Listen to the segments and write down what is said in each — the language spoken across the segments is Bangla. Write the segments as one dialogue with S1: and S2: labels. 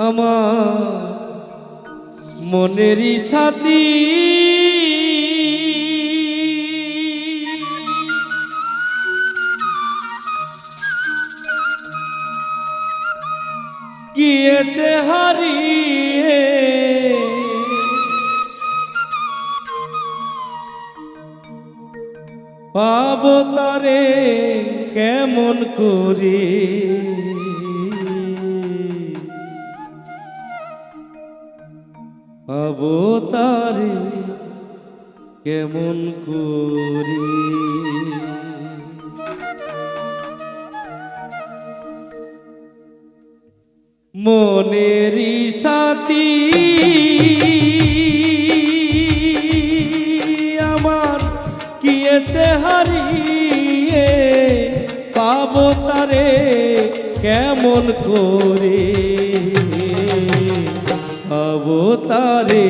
S1: আমার মনেরই সাথী গিয়েছে হারিয়ে পাবো তারে কেমন করে? পাবো তারে কেমন করে? মনেরই সাথী পাবো তারে কেমন করে? পাবো তারে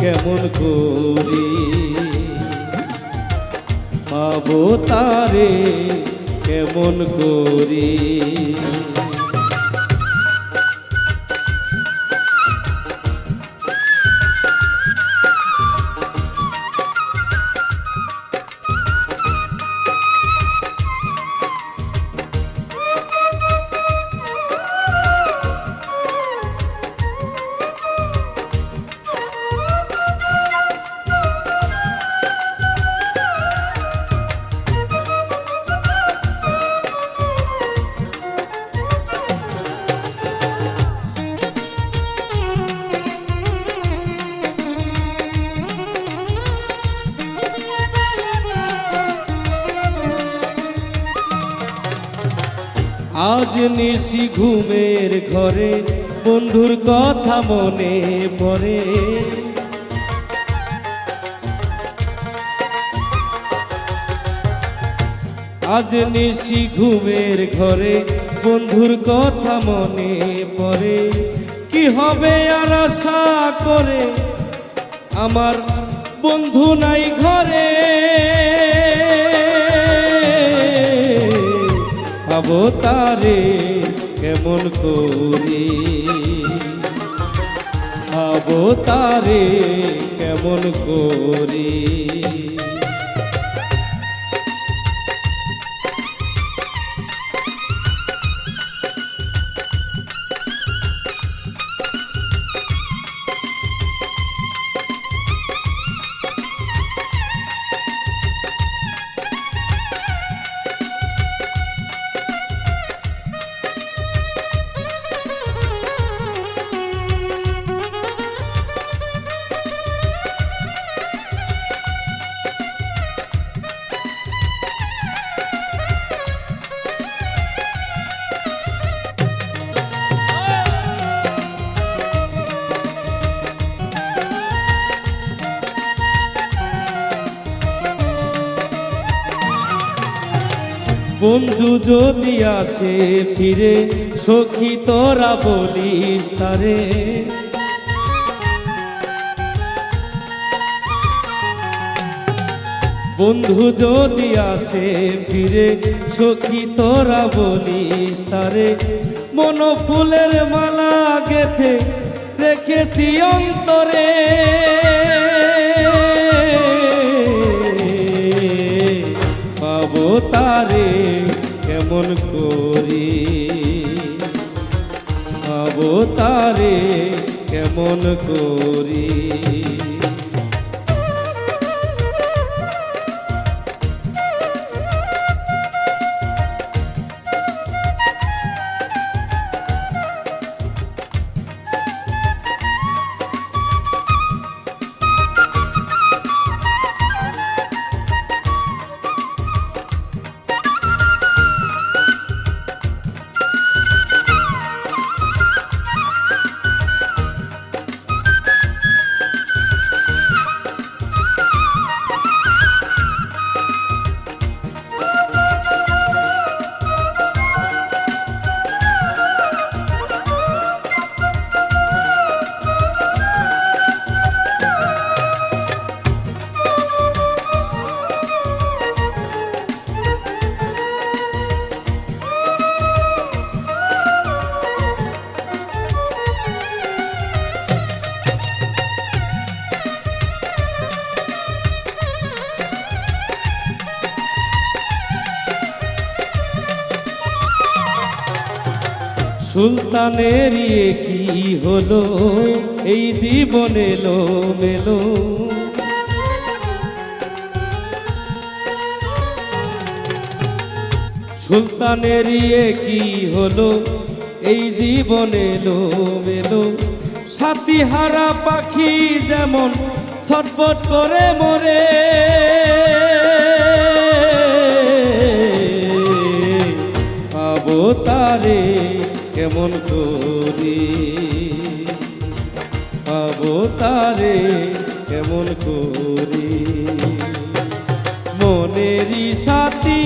S1: কেমন করে? পাবো তারে কেমন করে? আজ নিশি ঘুমের ঘরে, বন্ধুর কথা মনে পড়ে। আজ নিশি ঘুমের ঘরে, বন্ধুর কথা মনে পড়ে। কি হবে আর আশা করে? আমার বন্ধু নাই ঘরে। পাবো তারে কেমন করে? পাবো তারে কেমন করি? বন্ধু যদি আছে ফিরে, সখী তোরা বলিস তারে। বন্ধু যদি আসে ফিরে, সখী তোরা বলিস তারে। মন ফুলের মালা গেথে রেখেছি অন্তরে। পাবো তারে কেমন করি? পাবো তারে কেমন করি? সুলতানের এ কি হলো? এই জীবন এলো মেলো সুলতানের এ কি হলো? এই জীবন এলো মেলো সাথী হারা পাখি যেমন ছটফট করে মরে। পাবো তারে কেমন করি? পাবো তারে কেমন করি? মনেরই সাথী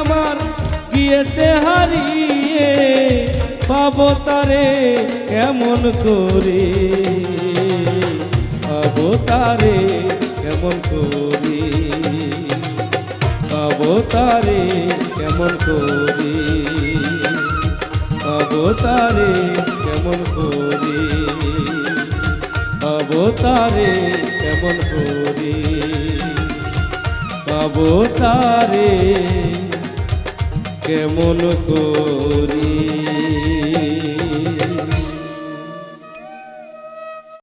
S1: আমার গিয়েছে হারিয়ে পাবো তারে কেমন করে? পাবো তারে কেমন করি? তারে কেমন করি? অবতারে কেমন করি? অবতারে কেমন করি? অবতারে কেমন করি?